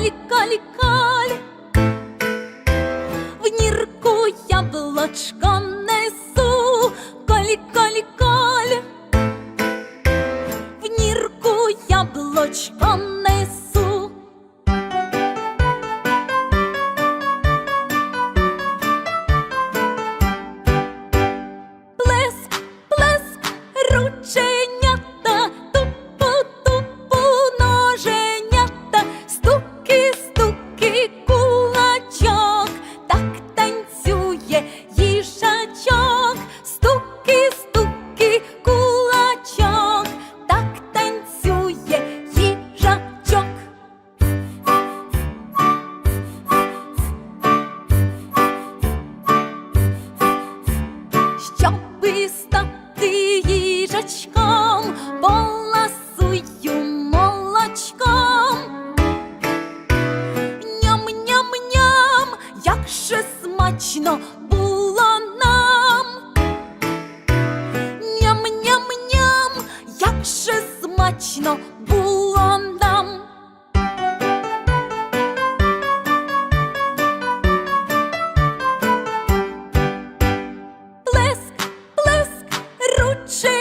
калі, калі, калі, в нірку яблочко несу, калі, калі, калі, в нірку яблочко несу. Плеск, плеск, ручей. маленький кулачок, так танцює їжачок, стуки, стуки, кулачок, так танцює їжачок. Щоби стати смачно було нам. Ням-ням-ням, як же смачно було нам. Плеск, плеск, ручей.